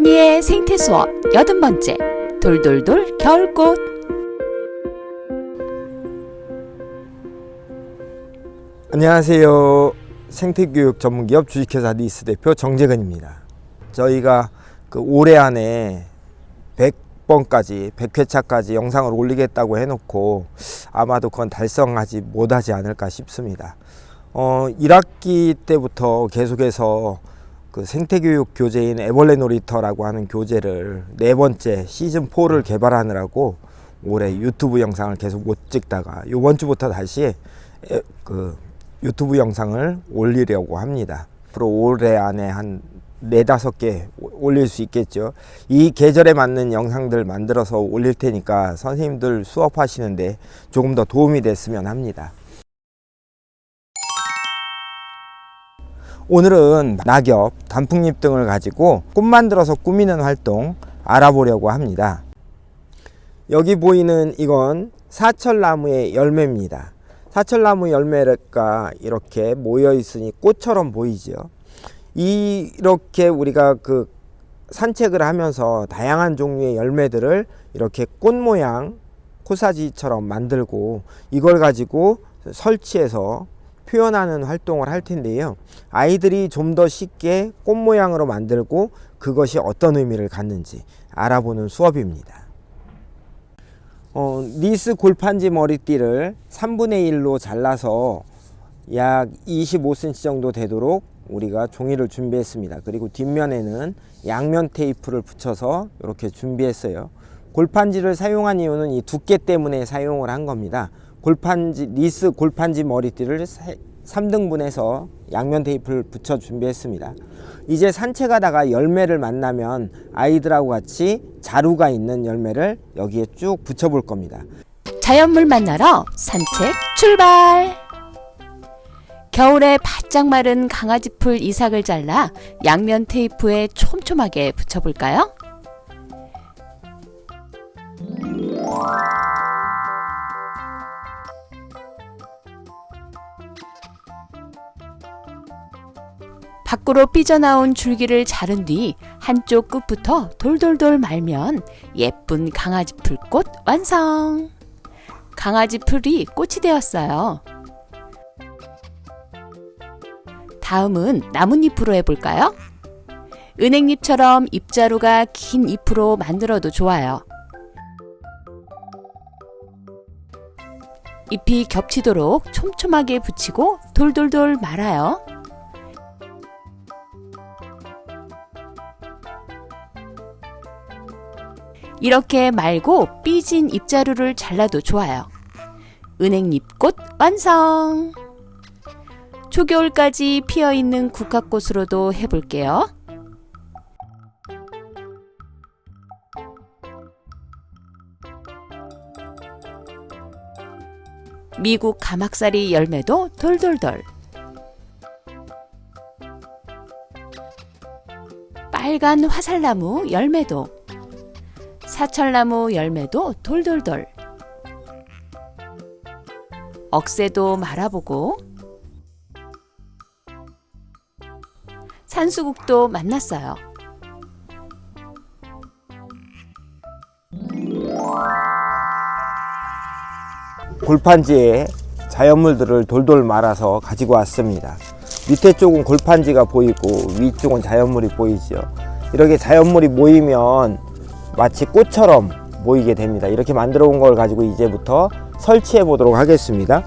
어린이의 생태 수업 여든 번째 돌돌돌 겨울꽃 안녕하세요. 생태교육 전문기업 주식회사 리스 대표 정재근입니다. 저희가 그 올해 안에 100번까지 100회차까지 영상을 올리겠다고 해놓고 아마도 그건 달성하지 못하지 않을까 싶습니다. 어, 1학기 때부터 계속해서 그 생태교육 교재인 애벌레 놀이터라고 하는 교재를 네 번째 시즌 4를 개발하느라고 올해 유튜브 영상을 계속 못 찍다가 이번 주부터 다시 에, 그 유튜브 영상을 올리려고 합니다. 앞으로 올해 안에 한 네다섯 개 올릴 수 있겠죠. 이 계절에 맞는 영상들 만들어서 올릴 테니까 선생님들 수업하시는데 조금 더 도움이 됐으면 합니다. 오늘은 낙엽, 단풍잎 등을 가지고 꽃 만들어서 꾸미는 활동 알아보려고 합니다. 여기 보이는 이건 사철나무의 열매입니다. 사철나무 열매가 이렇게 모여 있으니 꽃처럼 보이죠. 이렇게 우리가 그 산책을 하면서 다양한 종류의 열매들을 이렇게 꽃 모양 코사지처럼 만들고 이걸 가지고 설치해서 표현하는 활동을 할 텐데요. 아이들이 좀 더 쉽게 꽃 모양으로 만들고 그것이 어떤 의미를 갖는지 알아보는 수업입니다. 어, 니스 골판지 머리띠를 3분의 1로 잘라서 약 25cm 정도 되도록 우리가 종이를 준비했습니다. 그리고 뒷면에는 양면 테이프를 붙여서 이렇게 준비했어요. 골판지를 사용한 이유는 이 두께 때문에 사용을 한 겁니다. 골판지 리스 골판지 머리띠를 3등분해서 양면 테이프를 붙여 준비했습니다. 이제 산책하다가 열매를 만나면 아이들하고 같이 자루가 있는 열매를 여기에 쭉 붙여 볼 겁니다. 자연물 만나러 산책 출발 겨울에 바짝 마른 강아지 풀 이삭을 잘라 양면 테이프에 촘촘하게 붙여볼까요? 밖으로 삐져나온 줄기를 자른 뒤 한쪽 끝부터 돌돌돌 말면 예쁜 강아지 풀꽃 완성! 강아지 풀이 꽃이 되었어요. 다음은 나뭇잎으로 해볼까요? 은행잎처럼 잎자루가 긴 잎으로 만들어도 좋아요. 잎이 겹치도록 촘촘하게 붙이고 돌돌돌 말아요. 이렇게 말고 삐진 잎자루를 잘라도 좋아요. 은행잎꽃 완성! 초겨울까지 피어있는 국화꽃으로도 해볼게요. 미국 가막살이 열매도 돌돌돌. 빨간 화살나무 열매도. 사철나무 열매도 돌돌돌. 억새도 말아보고 산수국도 만났어요. 골판지에 자연물들을 돌돌 말아서 가지고 왔습니다. 밑에 쪽은 골판지가 보이고 위쪽은 자연물이 보이죠. 이렇게 자연물이 모이면 마치 꽃처럼 모이게 됩니다. 이렇게 만들어 온 걸 가지고 이제부터 설치해 보도록 하겠습니다.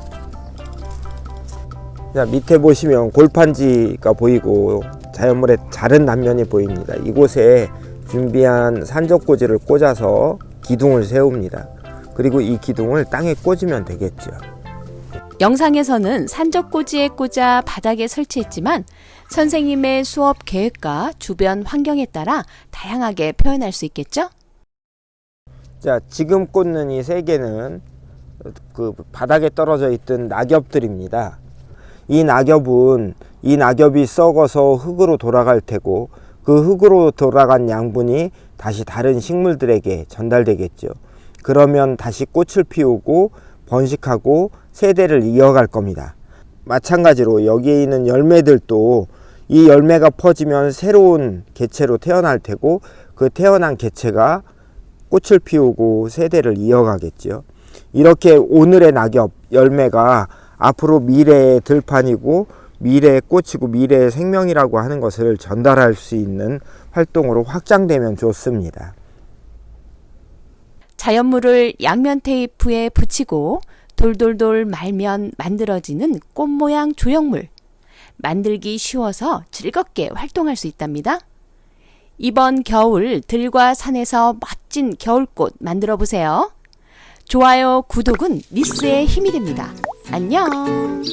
자, 밑에 보시면 골판지가 보이고 자연물의 자른 단면이 보입니다. 이곳에 준비한 산적꽂이를 꽂아서 기둥을 세웁니다. 그리고 이 기둥을 땅에 꽂으면 되겠죠. 영상에서는 산적꽂이에 꽂아 바닥에 설치했지만 선생님의 수업 계획과 주변 환경에 따라 다양하게 표현할 수 있겠죠? 자, 지금 꽂는 이 세 개는 그 바닥에 떨어져 있던 낙엽들입니다. 이 낙엽은 이 낙엽이 썩어서 흙으로 돌아갈 테고 그 흙으로 돌아간 양분이 다시 다른 식물들에게 전달되겠죠. 그러면 다시 꽃을 피우고 번식하고 세대를 이어갈 겁니다. 마찬가지로 여기에 있는 열매들도 이 열매가 퍼지면 새로운 개체로 태어날 테고 그 태어난 개체가 꽃을 피우고 세대를 이어가겠죠. 이렇게 오늘의 낙엽 열매가 앞으로 미래의 들판이고 미래의 꽃이고 미래의 생명이라고 하는 것을 전달할 수 있는 활동으로 확장되면 좋습니다. 자연물을 양면 테이프에 붙이고 돌돌돌 말면 만들어지는 꽃 모양 조형물. 만들기 쉬워서 즐겁게 활동할 수 있답니다. 이번 겨울 들과 산에서 멋진 겨울꽃 만들어 보세요. 좋아요, 구독은 리스의 힘이 됩니다. 안녕!